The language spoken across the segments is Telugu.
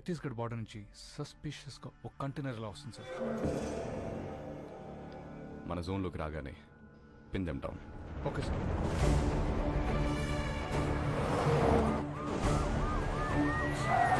ఛత్తీస్గఢ్ బార్డర్ నుంచి సస్పిషియస్గా ఒక కంటైనర్ ఇలా వస్తుంది సార్? మన జోన్లోకి రాగానే pin them down. Okay sir sir.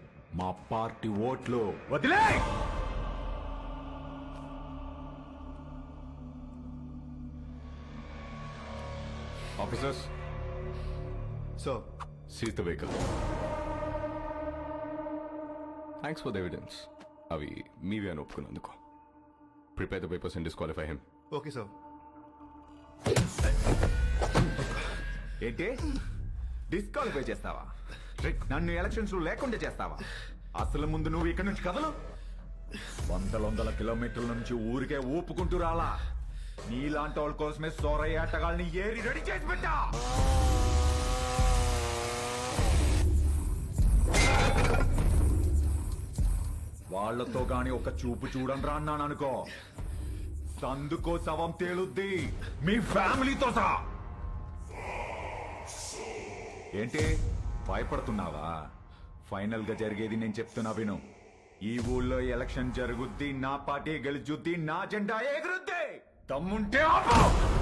మా పార్టీ ఓట్లు. వదిలే! Officers sir seize the vehicle thanks for the evidence అవి మీవే అని ఒప్పుకున్నందుకు. Prepare the papers and disqualify him okay sir ఏంటి? డిస్క్వాలిఫై చేస్తావా? రేయ్, నన్ను ఎలక్షన్స్ లేకుండా చేస్తావా? అసలు ముందు నువ్వు ఇక్కడ నుంచి కదలు. వందల వందల కిలోమీటర్ల నుంచి ఊరికే ఊపుకుంటూ రాలా. నీలాంటి వాళ్ళ కోసమే సోరయ్య ఆటగాళ్ళని ఏరి రెడీ చేసి పెట్టా. వాళ్ళతో గాని ఒక చూపు చూడండి రా అన్నాను అనుకో. సందుకో శవం తేలుద్ది. మీ ఫ్యామిలీతో సహా. ఏంటి? భయపడుతున్నావా? ఫైనల్గా జరిగేది నేను చెప్తున్నా విను. ఈ ఊళ్ళో ఎలక్షన్ జరుగుద్ది నా పార్టీ గెలుచుద్ది నా జెండా ఎగురుద్ది. తమ్ముంటే ఆపు!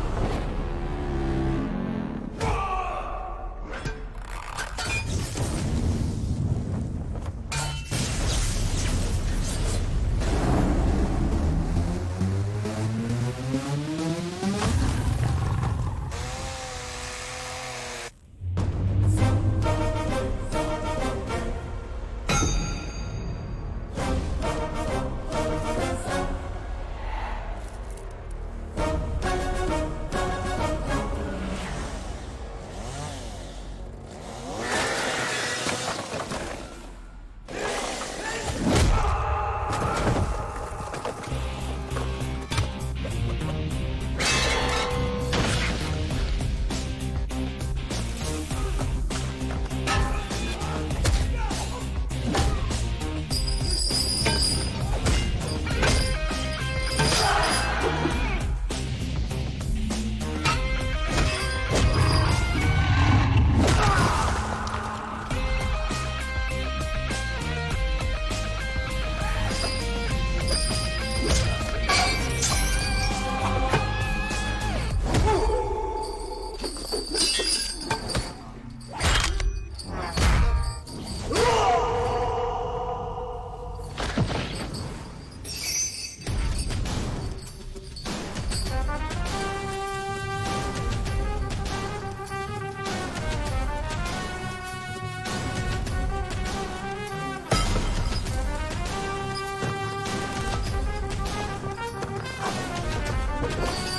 you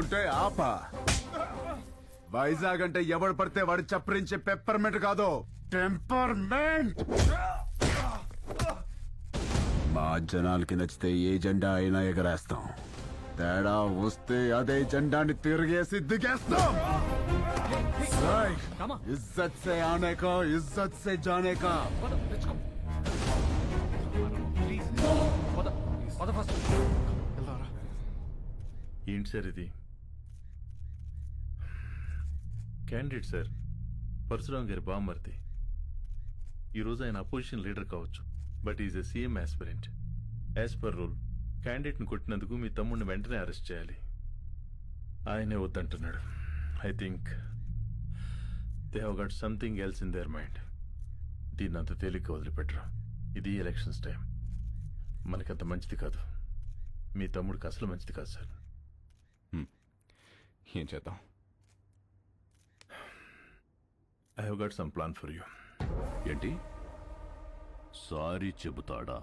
ఉంటే ఆప వైజాగ్ అంటే ఎవడు పడితే వాడు చప్పరించే పెప్పర్మెంట్ కాదు టెంపర్మెంట్ మా జనాలకి నచ్చితే ఏ జెండా అయినా ఎగరేస్తాం తేడా వస్తే అదే జెండాని తిరిగేసి దిగేస్తాం ఇజ్జత్ సే ఆనే కా ఇజ్జత్ సే జానే కా ఏంటి సార్ ఇది క్యాండిడేట్ సార్ పరశురామ్ గారి బామ్మర్ది. ఈరోజు ఆయన అపోజిషన్ లీడర్ కావచ్చు but is a CM aspirant as per rule క్యాండిడేట్ని కొట్టినందుకు మీ తమ్ముడిని వెంటనే అరెస్ట్ చేయాలి. ఆయనే వద్దంటున్నాడు. I think they have got something else in their mind దీన్ని అంత తేలిక వదిలిపెట్టరు. ఇది ఎలక్షన్స్ టైం మనకంత మంచిది కాదు. మీ తమ్ముడికి అసలు మంచిది కాదు సార్ hmm. ఏం చేద్దాం? I have got some plan for you ఏంటి? సారీ చెబుతాడా?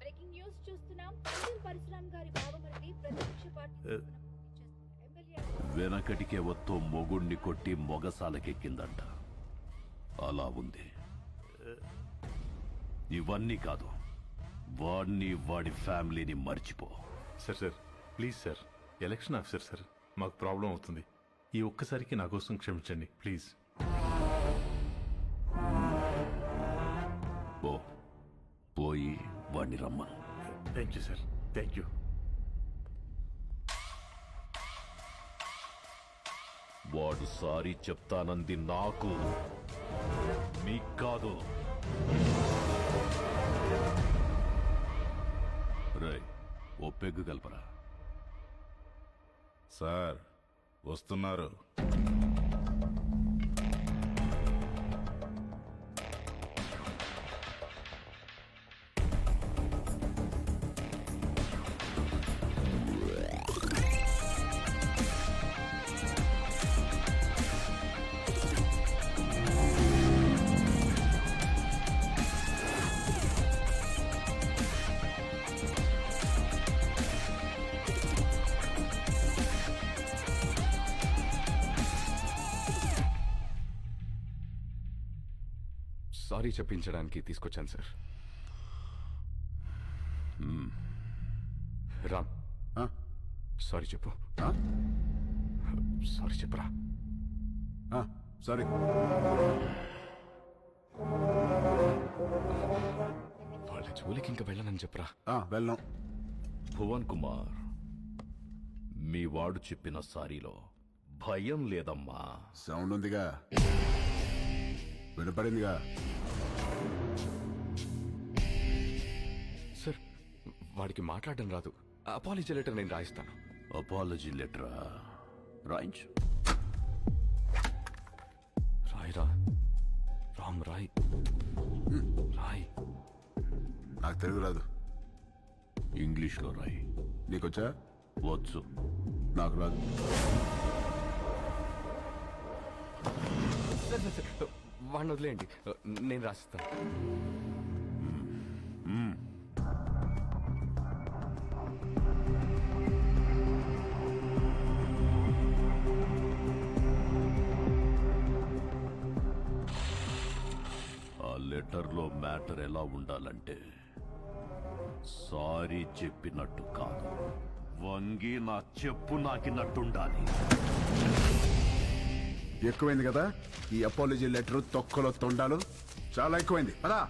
బ్రేకింగ్ న్యూస్ చూస్తున్నాం. పరశురామ్ గారి బావమరిది ప్రతిపక్ష పార్టీ ఎమ్మెల్యే వెనకటికే వత్తో మొగుణ్ణి కొట్టి మొగసాలకెక్కిందంట. అలా ఉంది. ఇవన్నీ కాదు. వాడిని వాడి ఫ్యామిలీని మర్చిపో. Sir sir please sir. Election officer sir మాకు ప్రాబ్లం అవుతుంది. ఈ ఒక్కసారికి నా కోసం క్షమించండి please. Thank you sir thank you వాడు సారీ చెప్తానంది నాకు. మీకు కాదు. రేయ్ ఓ పెగ్గు కలపరా సార్ వస్తున్నారు. సారీ చెప్పించడానికి తీసుకొచ్చాను సార్. రామ్? సారీ చెప్పు? సారీ చెప్పరా? సారీ. వాళ్ళ జోలికి ఇంకా వెళ్ళనని చెప్పరా? వెళ్ళాం. భువన్ కుమార్ మీ వాడు చెప్పిన సారీలో భయం లేదమ్మా. సౌండ్ ఉందిగా. వినపడిందిగా? సార్ వాడికి మాట్లాడడం రాదు. అపాలజీ లెటర్ నేను రాయిస్తాను. అపాలజీ లెటరా రాయించు. రాయిరా? రామ్ రాయ్. రాయ్. నాకు తెలుగు రాదు. ఇంగ్లీష్లో రాయి. నీకొచ్చా? వచ్చు. నాకు రాదు. వాడిని వదిలేయండి. నేను రాసిస్తాను. ఆ లెటర్లో మ్యాటర్ ఎలా ఉండాలంటే సారీ చెప్పినట్టు కాదు. వంగి నా చెప్పు నాకినట్టుండాలి. ఎక్కువైంది కదా? ఈ అపాలజీ లెటర్ తొక్కలో తొండాలు చాలా ఎక్కువైంది. పదా!